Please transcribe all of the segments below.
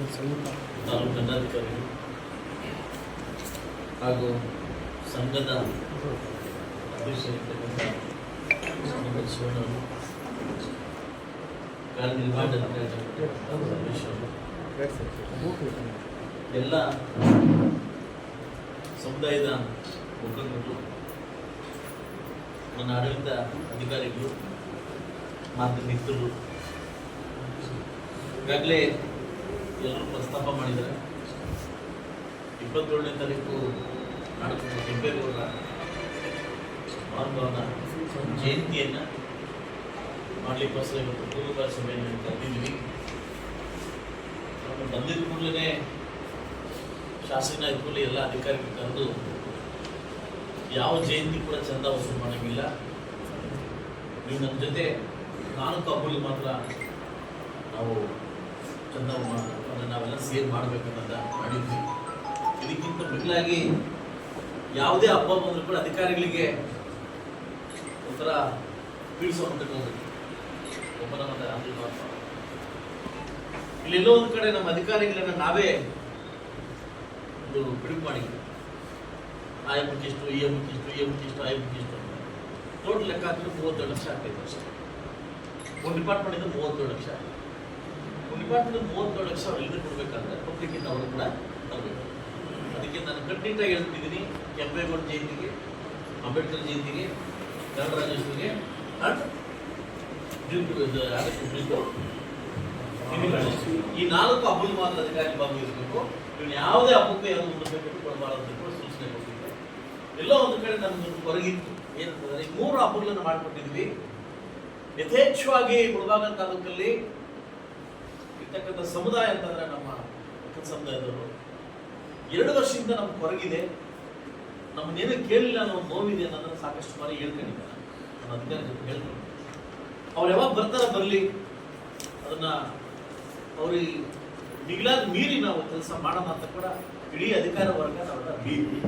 ತಾಲೂಕು ದಂಡಾಧಿಕಾರಿ. ಹಾಗೂ ಸಂಘದ ಕಾರ್ಯನಿರ್ವಹಣಾಧಿಕಾರಿ ಎಲ್ಲ ಸಮುದಾಯದ ಮುಖಂಡರು ನನ್ನ ಆಡಳಿತ ಅಧಿಕಾರಿಗಳು ಮಾಧ್ಯಮ ಮಿತ್ರರು ಈಗಾಗಲೇ ಎಲ್ಲರೂ ಪ್ರಸ್ತಾಪ ಮಾಡಿದ್ದಾರೆ. ಇಪ್ಪತ್ತೇಳನೇ ತಾರೀಕು ನಾಡಕ ಕೆಂಪೇಗೌಡರ ಮಹಾನುಭಾವನ ಜಯಂತಿಯನ್ನು ಮಾಡಲಿಕ್ಕೋಸ್ಕರ ಇವತ್ತು ಪೂರ್ವಕಾಲ ಸಭೆಯನ್ನು ಕರೆದಿದ್ವಿ ನಾವು ಬಂದಿದ್ದ ಕೂಡಲೇ ಶಾಸಕನ ಕೂಡಲೇ ಎಲ್ಲ ಅಧಿಕಾರಿಗಳು ಕರೆದು ಯಾವ ಜಯಂತಿ ಕೂಡ ಚಂದ ವಸೂಲು ಮಾಡೋಂಗಿಲ್ಲ. ನೀವು ನಮ್ಮ ಜೊತೆ ನಾನು ಹಬ್ಬಗಳು ಮಾತ್ರ ನಾವು ಚಂದ ಅದನ್ನು ನಾವೆಲ್ಲ ಸೇರ್ ಮಾಡಬೇಕನ್ನೋದ ಮಾಡಿದ್ವಿ. ಇದಕ್ಕಿಂತ ಮಿಗಿಲಾಗಿ ಯಾವುದೇ ಹಬ್ಬ ಬಂದರೂ ಕೂಡ ಅಧಿಕಾರಿಗಳಿಗೆ ಒಂಥರ ಬೀಳಿಸುವಂತ ಒಬ್ಬ ನಮ್ಮ ರಾಮಜಿ ಮಹಾತ್ಮ ಇಲ್ಲೆಲ್ಲೋ ಒಂದು ಕಡೆ ನಮ್ಮ ಅಧಿಕಾರಿಗಳನ್ನ ನಾವೇ ಒಂದು ಬಿಡುಗು ಮಾಡಿದ್ವಿ. ಆ ಇಷ್ಟು ಈ ಎ ಇಷ್ಟು ಈ ಇಷ್ಟು ಆ ಅಂತ. ಟೋಟಲ್ ಲೆಕ್ಕ ಹಾಕಿದ್ರೆ ಮೂವತ್ತೇಳು ಲಕ್ಷ ಆಗ್ತೈತೆ ಅಷ್ಟೇ. ಒಂದು ಡಿಪಾರ್ಟ್ಮೆಂಟಿಂದ ಮೂವತ್ತೇಳು ಲಕ್ಷ ಒಂದು ಡಿಪಾರ್ಟ್ಮೆಂಟ್ ಮೂವತ್ತೇಳು ಲಕ್ಷ ಅವ್ರು ಎಲ್ಲರೂ ಕೊಡ್ಬೇಕಂದ್ರೆ ಪಬ್ಲಿಕ್ಕಿಂದ ಅವರು ಕೂಡ ತರಬೇಕು ಅದಕ್ಕೆ ನಾನು ಕಟ್ಟುನಿಟ್ಟಾಗಿ ಹೇಳ್ತಿದ್ದೀನಿ ಕೆಂಪೇಗೌಡ ಜಯಂತಿಗೆ, ಅಂಬೇಡ್ಕರ್ ಜಯಂತಿಗೆ ಅಂಡ್ ಈ ನಾಲ್ಕು ಹಬ್ಬದ ಮಾತ್ರ ಅಧಿಕಾರಿ ಭಾಗವಹಿಸಬೇಕು. ಇವ್ನು ಯಾವುದೇ ಹಬ್ಬಕ್ಕೆ ಯಾವುದು ಮುಂದೆ ಬೇಕು ಕೊಡಬಾರದು ಅಂತ ಕೂಡ ಸೂಚನೆ ಕೊಟ್ಟಿದ್ದೆ ಎಲ್ಲೋ ಒಂದು ಕಡೆ ನಮ್ಗೆ ಹೊರಗಿತ್ತು. ಏನಂತಂದ್ರೆ ಮೂರು ಹಬ್ಬಗಳನ್ನು ಮಾಡಿಕೊಟ್ಟಿದ್ವಿ ಯಥೇಚ್ಛವಾಗಿ ಮುಳಬಾಗಲ್ ತಾಲೂಕಲ್ಲಿ ಇರ್ತಕ್ಕಂಥ ಸಮುದಾಯ ಅಂತಂದ್ರೆ ನಮ್ಮ ಒಕ್ಕಲ್ ಸಮುದಾಯದವರು. ಎರಡು ವರ್ಷದಿಂದ ನಮ್ಗೆ ಹೊರಗಿದೆ ನಮ್ಮನ್ನೇನು ಕೇಳಲಿಲ್ಲ ಅನ್ನೋ ನೋವಿದೆ ಅನ್ನೋದನ್ನ ಸಾಕಷ್ಟು ಬಾರಿ ಹೇಳ್ಕೊಂಡಿದ್ದಾರೆ. ನನ್ನ ಅಧಿಕಾರಿ ಜೊತೆ ಹೇಳ್ಕೊಂಡು ಅವ್ರು ಯಾವಾಗ ಬರ್ತಾರ ಬರಲಿ. ಅದನ್ನ ಅವ್ರಿಗೆ ಮಿಗಿಲಾದ ಮೀರಿ ನಾವು ಕೆಲಸ ಮಾಡೋಣ ಅಂತ ಕೂಡ ಇಡೀ ಅಧಿಕಾರ ವರ್ಗ ನಾವೆಲ್ಲ ಮೀರಿ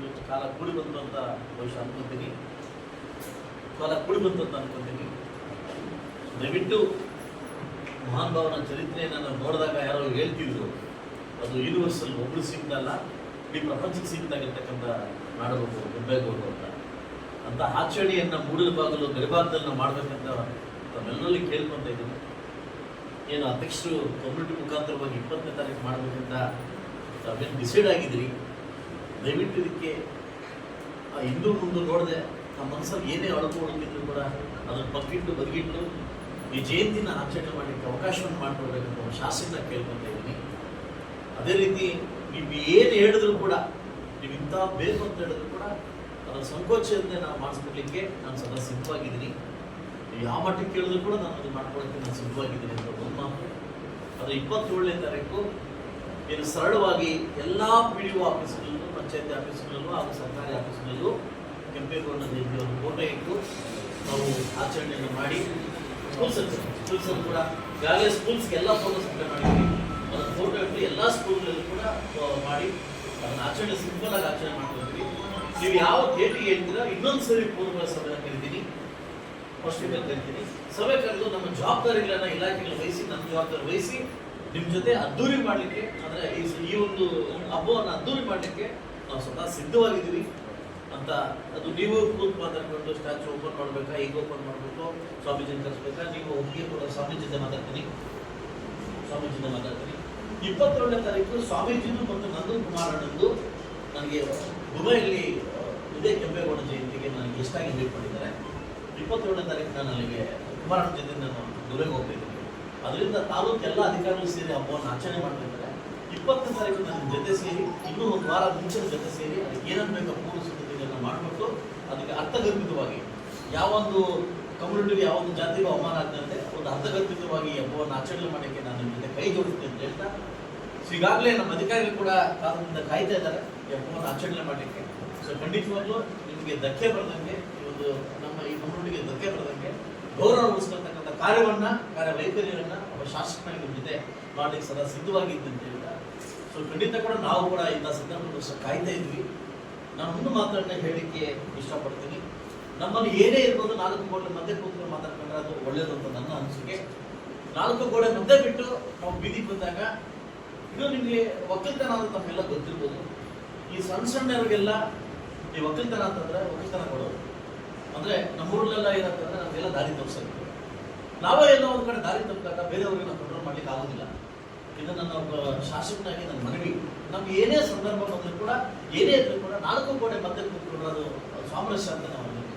ಇವತ್ತು ಕಾಲ ಕೂಡಿ ಬಂತು ಅಂತ ಬಹುಶಃ ಅನ್ಕೊಂತೀನಿ. ಕಾಲ ಕೂಡಿ ಬಂತು ಅಂತ ಅನ್ಕೊಂತೀನಿ. ದಯವಿಟ್ಟು ಮಹಾನ್ ಭಾವನ ಚರಿತ್ರೆಯನ್ನು ನಾವು ನೋಡಿದಾಗ ಯಾರೋ ಹೇಳ್ತಿದ್ರು, ಅದು ಯೂನಿವರ್ಸಲ್ ಒಬ್ಬರು ಸಿಗ್ದಲ್ಲ ಇಡೀ ಪ್ರಪಂಚಕ್ಕೆ ಸೀಮಿತ ಆಗಿರ್ತಕ್ಕಂಥ ನಾಡಬೇಕು ಕೆಂಪೇಗೌಡರು ಅಂತ. ಅಂತ ಆಚರಣೆಯನ್ನು ಮೂಡಿನ ಬಾಗಲು ಗರಿಭಾಗದಲ್ಲಿ ನಾವು ಮಾಡ್ಬೇಕಂತ ತಮ್ಮೆಲ್ಲರಲ್ಲಿ ಕೇಳ್ಕೊಂತ ಇದ್ದೀನಿ. ಏನು ಅಧ್ಯಕ್ಷರು ಕಮ್ಯುನಿಟಿ ಮುಖಾಂತರವಾಗಿ ಇಪ್ಪತ್ತನೇ ತಾರೀಕು ಮಾಡಬೇಕಂತ ತಾವೇನು ಡಿಸೈಡ್ ಆಗಿದ್ರಿ ದಯವಿಟ್ಟು ಇದಕ್ಕೆ ಹಿಂದೂ ಮುಂದೆ ನೋಡಿದೆ ನಮ್ಮ ಮನಸ್ಸಲ್ಲಿ ಏನೇ ಅಳಕು ಕೂಡ ಅದನ್ನು ಪಕ್ಕಿಟ್ಟು ಬದಿಗಿಟ್ಟು ಈ ಜಯಂತಿನ ಆಚರಣೆ ಮಾಡಲಿಕ್ಕೆ ಅವಕಾಶವನ್ನು ಮಾಡಿಕೊಡ್ಬೇಕಂತ ಒಂದು ಶಾಸನ ಕೇಳ್ಕೊತಾ ಇದ್ದೀನಿ. ಅದೇ ರೀತಿ ನೀವು ಏನು ಹೇಳಿದ್ರು ಕೂಡ, ನೀವು ಇಂಥ ಬೇಕು ಅಂತ ಹೇಳಿದ್ರು ಕೂಡ, ಅದರ ಸಂಕೋಚದಿಂದ ನಾವು ಮಾಡಿಸ್ಕೊಡ್ಲಿಕ್ಕೆ ನಾನು ಸದಾ ಸಿದ್ಧವಾಗಿದ್ದೀನಿ. ನೀವು ಯಾವ ಮಟ್ಟಕ್ಕೆ ಕೇಳಿದ್ರು ಕೂಡ ನಾನು ಅದು ಮಾಡ್ಕೊಳ್ಳೋಕ್ಕೆ ನಾನು ಸಿದ್ಧವಾಗಿದ್ದೀನಿ ಅಂತ ಒಂದು ಮಾತು. ಅದು ಇಪ್ಪತ್ತೇಳನೇ ತಾರೀಕು, ಏನು ಸರಳವಾಗಿ ಎಲ್ಲ ಪಿ ಡಿ ಒ ಆಫೀಸ್ಗಳಲ್ಲೂ, ಪಂಚಾಯತಿ ಆಫೀಸ್ಗಳಲ್ಲೂ ಹಾಗೂ ಸರ್ಕಾರಿ ಆಫೀಸ್ಗಳಲ್ಲೂ ಕೆಂಪೇಗೌಡ ಒಂದು ಫೋಟೋ ಇಟ್ಟು ನಾವು ಆಚರಣೆಯನ್ನು ಮಾಡಿ ಸ್ಕೂಲ್ಸ್ ಸ್ಕೂಲ್ಸ್ ಕೂಡ ಈಗಾಗಲೇ ಸ್ಕೂಲ್ಸ್ಗೆ ಎಲ್ಲ ಫೋಟೋ ಸಪ್ಲೈ ಮಾಡಿದ್ವಿ ಅದನ್ನ ಫೋಟೋ ಇಟ್ಟು ಎಲ್ಲ ಸ್ಕೂಲ್ಗಳಲ್ಲೂ ಕೂಡ ಮಾಡಿ ಅದನ್ನ ಆಚರಣೆ ಸಿಂಪಲ್ ಆಗಿ ಆಚರಣೆ ಮಾಡ್ಕೊಳ್ತೀವಿ ನೀವು ಯಾವ ಡೇಟಿಗೆ ಹೇಳ್ತೀರಾ, ಇನ್ನೊಂದು ಸರಿ ಪೂರ್ವ ಸಭೆ ಕರಿತೀನಿ. ಫಸ್ಟ್ ಕರಿತೀನಿ. ಸಭೆ ಕರೆದು ನಮ್ಮ ಜವಾಬ್ದಾರಿಗಳನ್ನ ಇಲಾಖೆಗಳು ವಹಿಸಿ, ನಮ್ಮ ಜವಾಬ್ದಾರಿ ವಹಿಸಿ ನಿಮ್ಮ ಜೊತೆ ಅದ್ದೂರಿ ಮಾಡಲಿಕ್ಕೆ, ಅಂದರೆ ಈ ಒಂದು ಹಬ್ಬವನ್ನು ಅದ್ದೂರಿ ಮಾಡಲಿಕ್ಕೆ ನಾವು ಸ್ವತಃ ಸಿದ್ಧವಾಗಿದ್ದೀವಿ. ಅಂತ. ಅದು ನೀವು ಕೂತ್ ಮಾತಾಡ್ಕೊಂಡು ಸ್ಟ್ಯಾಚು ಓಪನ್ ಮಾಡಬೇಕಾ, ಈಗ ಓಪನ್ ಮಾಡಬೇಕು, ಸ್ವಾಮೀಜಿನ ಕರೆಸ್ಬೇಕಾ? ನೀವು ಒಪ್ಪಿಗೆ ಕೂಡ ಸ್ವಾಮೀಜಿ ಜೊತೆ ಮಾತಾಡ್ತೀನಿ. ಸ್ವಾಮೀಜಿ ಜೊತೆ ಮಾತಾಡ್ತೀನಿ. ಇಪ್ಪತ್ತೇಳನೇ ತಾರೀಕು ಸ್ವಾಮೀಜಿನೂ ಮತ್ತು ನಂದನ್ ಕುಮಾರ್ ಅಣ್ಣಂದು ನನಗೆ ದುಬೈಯಲ್ಲಿ ಇದೇ ಕೆಂಪೇಗೌಡ ಜಯಂತಿಗೆ ನನಗೆ ಎಷ್ಟಾಗಿ ಇನ್ವೈಟ್ ಮಾಡಿದ್ದಾರೆ. ಇಪ್ಪತ್ತೇಳನೇ ತಾರೀಕು ನಾನು ಅಲ್ಲಿಗೆ ಕುಮಾರಣ್ಣ ಜೊತೆ ನಾನು ದುಬೈಗೆ ಹೋಗ್ತಿದ್ದೀನಿ ಅದರಿಂದ ತಾಲೂಕು ಎಲ್ಲ ಅಧಿಕಾರಿಗಳು ಸೇರಿ ಹಬ್ಬವನ್ನು ಆಚರಣೆ ಮಾಡ್ತಿದ್ದಾರೆ. ಇಪ್ಪತ್ತನೇ ತಾರೀಕು ನನ್ನ ಜೊತೆ ಸೇರಿ, ಇನ್ನೂ ಒಂದು ವಾರ ಮುಂಚೆ ಜೊತೆ ಸೇರಿ, ಅದಕ್ಕೆ ಏನೇನು ಬೇಕೋ ಪೂರ್ವ ಮಾಡಿಬಿಟ್ಟು ಅದಕ್ಕೆ ಅರ್ಥಗರ್ಭಿತವಾಗಿ ಯಾವೊಂದು ಯಾವ ಒಂದು ಜಾತಿಗೂ ಅವಮಾನ ಆಗದಂತೆ ಒಂದು ಅರ್ಥಗರ್ಭಿತವಾಗಿ ಹಬ್ಬವನ್ನು ಆಚರಣೆ ಮಾಡೋಕ್ಕೆ ನಾನು ನಿಮ್ಮ ಕೈ ಜೋಡಿಸ್ತೇನೆ ಅಂತ ಹೇಳ್ತಾ, ಈಗಾಗಲೇ ನಮ್ಮ ಅಧಿಕಾರಿಗಳು ಕೂಡ ಕಾಲದಿಂದ ಕಾಯ್ತಾ ಇದ್ದಾರೆ ಈ ಹಬ್ಬವನ್ನು ಆಚರಣೆ ಮಾಡಲಿಕ್ಕೆ ಸೊ ಖಂಡಿತವಾಗ್ಲೂ ನಿಮಗೆ ಧಕ್ಕೆ ಬರದಂಗೆ, ಈ ಒಂದು ನಮ್ಮ ಈ ಕಮ್ಯುನಿಟಿಗೆ ಧಕ್ಕೆ ಬರದಂಗೆ ಗೌರವ ಉಳಿಸ್ಕೊಳ್ತಕ್ಕಂಥ ಕಾರ್ಯವನ್ನ, ಕಾರ್ಯವೈಖರಿಯನ್ನ ಒಬ್ಬ ಶಾಸಕನಾಗಿ ಜೊತೆ ಮಾಡಲಿಕ್ಕೆ ಸದಾ ಸಿದ್ಧವಾಗಿದ್ದಂತ ಅಂತ ಹೇಳ್ತಾ. ಸೊ ಖಂಡಿತ ಕೂಡ ನಾವು ಕೂಡ ಇಂಥ ಸಂದರ್ಭದಲ್ಲಿ ಕಾಯ್ತಾ ಇದ್ವಿ. ನಾನು ಒಂದು ಮಾತನ್ನ ಹೇಳಲಿಕ್ಕೆ ಇಷ್ಟಪಡ್ತೀನಿ. ನಮ್ಮಲ್ಲಿ ಏನೇ ಇರ್ಬೋದು ನಾಲ್ಕು ಗೋಡೆ ಮಧ್ಯೆ ಕೂತ್ಕೊಂಡು ಮಾತಾಡ್ಕೊಂಡ್ರೆ ಅದು ಒಳ್ಳೇದು ಅಂತ ನನ್ನ ಅನಿಸಿಕೆ. ನಾಲ್ಕು ಗೋಡೆ ಮಧ್ಯೆ ಬಿಟ್ಟು ನಾವು ಬೀದಿ ಬಂದಾಗ ಇದು ನಿಮಗೆ ಒಕ್ಕಲ್ತನ ಅಂತ ತಮ್ಮೆಲ್ಲ ಗೊತ್ತಿರ್ಬೋದು. ಈ ಸಣ್ಣ ಸಣ್ಣವ್ರಿಗೆಲ್ಲ ಈ ಒಕ್ಕಲ್ತನ ಅಂತಂದ್ರೆ ಒಕ್ಕಲ್ತನ ಕೊಡೋದು. ಅಂದ್ರೆ ನಮ್ಮೂರಲ್ಲೆಲ್ಲ ಏನಂತಂದ್ರೆ ನಮಗೆಲ್ಲ ದಾರಿ ತಪ್ಪಿಸಬೇಕು ನಾವೇ ಎಲ್ಲೋ ಒಂದ್ ಕಡೆ ದಾರಿ ತಪ್ಪಿದಾಗ ಬೇರೆಯವ್ರಿಗೆ ನಾವು ಕಂಟ್ರೋಲ್ ಮಾಡ್ಲಿಕ್ಕೆ ಆಗೋದಿಲ್ಲ. ಇದು ನನ್ನ ಒಬ್ಬ ಶಾಸಕನಾಗಿ ನನ್ನ ಮನವಿ. ನಮ್ಗೆ ಏನೇ ಸಂದರ್ಭ ಬಂದರೂ ಕೂಡ ಏನೇ ಇದ್ರೂ ಕೂಡ ನಾಲ್ಕು ಕೋಟೆ ಮಧ್ಯೆ ಕೂತ್ಕೊಂಡು ಸಾಮರಸ್ಯ ಅಂತ ನಾವು ಹೇಳಿದ್ವಿ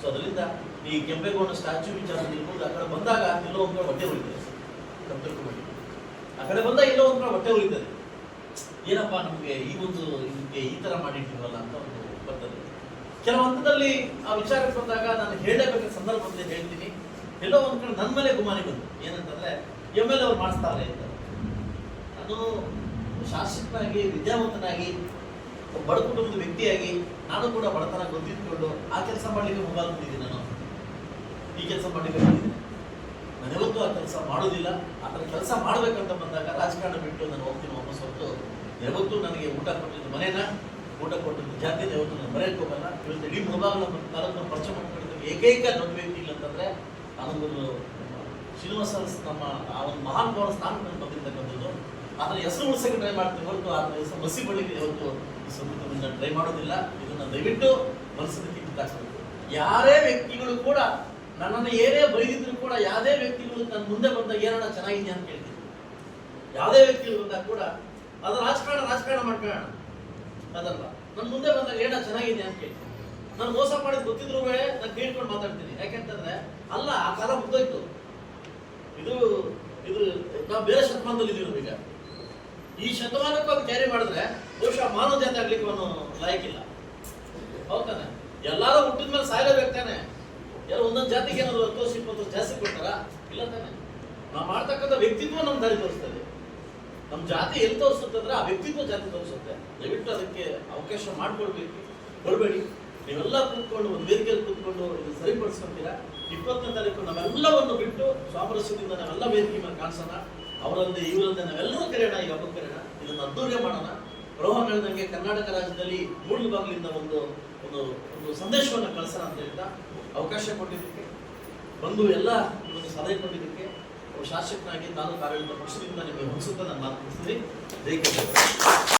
ಸೊ ಅದರಿಂದ ಈ ಕೆಂಪೇಗೌಡ ಸ್ಟ್ಯಾಚು ವಿಚಾರ ಇರ್ಬೋದು ಆ ಕಡೆ ಬಂದಾಗ ಎಲ್ಲೋ ಒಂದು ಕಡೆ ಹೊಟ್ಟೆ ಉಳಿತದೆ ತಿಳ್ಕೊಬೇಡಿ. ಆ ಕಡೆ ಬಂದಾಗ ಎಲ್ಲೋ ಒಂದು ಕಡೆ ಹೊಟ್ಟೆ ಉಳಿತದೆ ಏನಪ್ಪ ನಮಗೆ ಈ ಒಂದು ಇದಕ್ಕೆ ಈ ಥರ ಮಾಡಿಟ್ಟಿರಲ್ಲ ಅಂತ ಒಂದು ಬರ್ತದೆ ಕೆಲವು ಹಂತದಲ್ಲಿ ಆ ವಿಚಾರಕ್ಕೆ ಬಂದಾಗ ನಾನು ಹೇಳಲೇಬೇಕಾದ ಸಂದರ್ಭದಲ್ಲಿ ಹೇಳ್ತೀನಿ. ಎಲ್ಲೋ ಒಂದು ಕಡೆ ನನ್ನ ಮೇಲೆ ಗುಮಾನಿ ಬಂತು. ಏನಂತಂದ್ರೆ ಎಂ ಎಲ್ ಅವ್ರು ಮಾಡಿಸ್ತಾರೆ ಅಂತ. ನಾನು ಶಾಸಕನಾಗಿ ವಿದ್ಯಾವಂತನಾಗಿ ಬಡ ಕುಟುಂಬದ ವ್ಯಕ್ತಿಯಾಗಿ ನಾನು ಕೂಡ ಬಡತನ ಗೊತ್ತಿದ್ಕೊಂಡು ಆ ಕೆಲಸ ಮಾಡಲಿಕ್ಕೆ ಮೊಬೈಲ್ ಬಂದಿದ್ದೀನಿ ನಾನು. ಈ ಕೆಲಸ ಮಾಡಲಿಕ್ಕೆ ಬಂದಿದ್ದೀನಿ. ನಾನು ಯಾವತ್ತೂ ಆ ಕೆಲಸ ಮಾಡೋದಿಲ್ಲ. ಆ ಥರ ಕೆಲಸ ಮಾಡಬೇಕಂತ ಬಂದಾಗ ರಾಜಕಾರಣ ಬಿಟ್ಟು ನಾನು ಹೋಗ್ತೀನಿ ವಾಪಸ್ ಹೊರತು. ಯಾವತ್ತೂ ನನಗೆ ಊಟ ಕೊಟ್ಟಿದ್ದು ಮನೇನ, ಊಟ ಕೊಟ್ಟಿದ್ದು ಜಾತಿ ಯಾವತ್ತೂ ನಾನು ಮರೆಯಕ್ಕೆ ಹೋಗಲ್ಲ. ಇವತ್ತು ಇಡೀ ಮುಳಬಾಗ ಮತ್ತು ಪರಿಚಯ ಮಾಡ್ಕೊಂಡಿದ್ದು ಏಕೈಕ ದೊಡ್ಡ ವ್ಯಕ್ತಿ ಇಲ್ಲ ಅಂತಂದರೆ ನಾನೊಂದು ಶ್ರೀನಿವಾಸ ನಮ್ಮ ಆ ಒಂದು ಮಹಾನ್ ಸ್ಥಾನ ಸ್ಥಾನಕ್ಕೆ ಬಂದಿರ್ತಕ್ಕಂಥದ್ದು. ಅದನ್ನ ಹೆಸರು ಉಳಿಸಕ್ಕೆ ಟ್ರೈ ಮಾಡ್ತೀವಿ ಹೊರತು ಅದರ ಹೆಸರು ಬಸಿ ಬಳಿಗೆ ಈ ಸಂದರ್ಭದಿಂದ ಟ್ರೈ ಮಾಡೋದಿಲ್ಲ. ಇದನ್ನು ದಯವಿಟ್ಟು ಮನಸ್ಸಿನ ಕಿತ್ತಾಕ್ಸ್ಬೇಕು ಯಾರೇ ವ್ಯಕ್ತಿಗಳು ಕೂಡ ನನ್ನನ್ನು ಏನೇ ಬೈದಿದ್ರು ಕೂಡ ಯಾವುದೇ ವ್ಯಕ್ತಿಗಳು ನನ್ನ ಮುಂದೆ ಬಂದಾಗ ಏನನ್ನ ಚೆನ್ನಾಗಿದೆಯಾ ಅಂತ ಕೇಳ್ತೀನಿ. ಯಾವುದೇ ವ್ಯಕ್ತಿಗಳು ಬಂದಾಗ ಕೂಡ ಅದು ರಾಜಕಾರಣ ರಾಜಕಾರಣ ಮಾಡ್ಕೊಳ್ಳೋಣ. ಅದಲ್ಲ ನನ್ನ ಮುಂದೆ ಬಂದಾಗ ಏನ ಚೆನ್ನಾಗಿದೆ ಅಂತ ಕೇಳ್ತೀನಿ. ನಾನು ಮೋಸ ಮಾಡಿದ್ ಗೊತ್ತಿದ್ರು ನಾನು ಕೇಳ್ಕೊಂಡು ಮಾತಾಡ್ತೀನಿ. ಯಾಕೆಂತಂದ್ರೆ ಅಲ್ಲ, ಆ ಕಾಲ ಮುಗ್ದೋಯ್ತು. ಇದು ಇದು, ನಾವು ಬೇರೆ ಶತಮಾನದಲ್ಲಿ ಇದೀವಿ ಈಗ ಈ ಶತಮಾನಕ್ಕೂ ಕ್ಯಾರಿ ಮಾಡಿದ್ರೆ ಬಹುಶಃ ಮಾನವ ಜಾತಿ ಆಗ್ಲಿಕ್ಕೆ ಅವನು ಲಾಯಕ್ಕಿಲ್ಲ ಹೌದಾನೆ ಎಲ್ಲಾರು ಹುಟ್ಟಿದ ಮೇಲೆ ಸಾಯಲೇಬೇಕು ತಾನೆ. ಯಾರು ಒಂದೊಂದು ಜಾತಿಗೆ ಏನಾದ್ರು ಹತ್ತು ಇಪ್ಪತ್ತು ಜಾಸ್ತಿ ಕೊಡ್ತಾರ? ಇಲ್ಲ ತಾನೆ. ನಾವು ಮಾಡ್ತಕ್ಕಂಥ ವ್ಯಕ್ತಿತ್ವ ನಮ್ಮ ದಾರಿ ತೋರಿಸ್ತದೆ. ನಮ್ಮ ಜಾತಿ ಎಲ್ಲಿ ತೋರಿಸುತ್ತೆ ಅಂದ್ರೆ ಆ ವ್ಯಕ್ತಿತ್ವ ಜಾತಿ ತೋರಿಸುತ್ತೆ. ದಯವಿಟ್ಟು ಅದಕ್ಕೆ ಅವಕಾಶ ಮಾಡ್ಕೊಳ್ಬೇಕು. ಕೊಡಬೇಡಿ. ನೀವೆಲ್ಲ ಕೂತ್ಕೊಂಡು ಒಂದು ವೇದಿಕೆಯಲ್ಲಿ ಕೂತ್ಕೊಂಡು ಇದನ್ನು ಸರಿಪಡಿಸ್ಕೊಂತೀರಾ? ಇಪ್ಪತ್ತನೇ ತಾರೀಕು ನಾವೆಲ್ಲವನ್ನು ಬಿಟ್ಟು ಸ್ವಾಮರಸ್ಯದಿಂದ ನಾವೆಲ್ಲ ವೇದಿಕೆ ಮೇಲೆ ಕಾಣಿಸೋಣ. ಅವರಲ್ಲದೆ ಇವರೊಂದು ನಾವೆಲ್ಲರೂ ಕರೆಯೋಣ ಈ ಹಬ್ಬಕ್ಕೆ ಕರೆಯೋಣ ಇದನ್ನು ಅದ್ದೂರಿಗೆ ಮಾಡೋಣ. ರೋಹನ್ ಹೇಳಿದಂಗೆ ಕರ್ನಾಟಕ ರಾಜ್ಯದಲ್ಲಿ ಮೂಡಿ ಬಾಗಿಲಿಂದ ಒಂದು ಒಂದು ಒಂದು ಸಂದೇಶವನ್ನು ಕಳಿಸೋಣ ಅಂತ ಹೇಳ್ತಾ ಅವಕಾಶ ಕೊಟ್ಟಿದ್ದಕ್ಕೆ ಬಂದು ಎಲ್ಲ ಒಂದು ಸಲಹೆ ಕೊಟ್ಟಿದ್ದಕ್ಕೆ ಶಾಸಕನಾಗಿ ಆಡಳಿತ ಪಕ್ಷದಿಂದ ನಿಮಗೆ ಹೊಂದಿಸುತ್ತಾ ನಾನು ಮಾತು ಮುಗಿಸ್ತೀನಿ ಜೈ.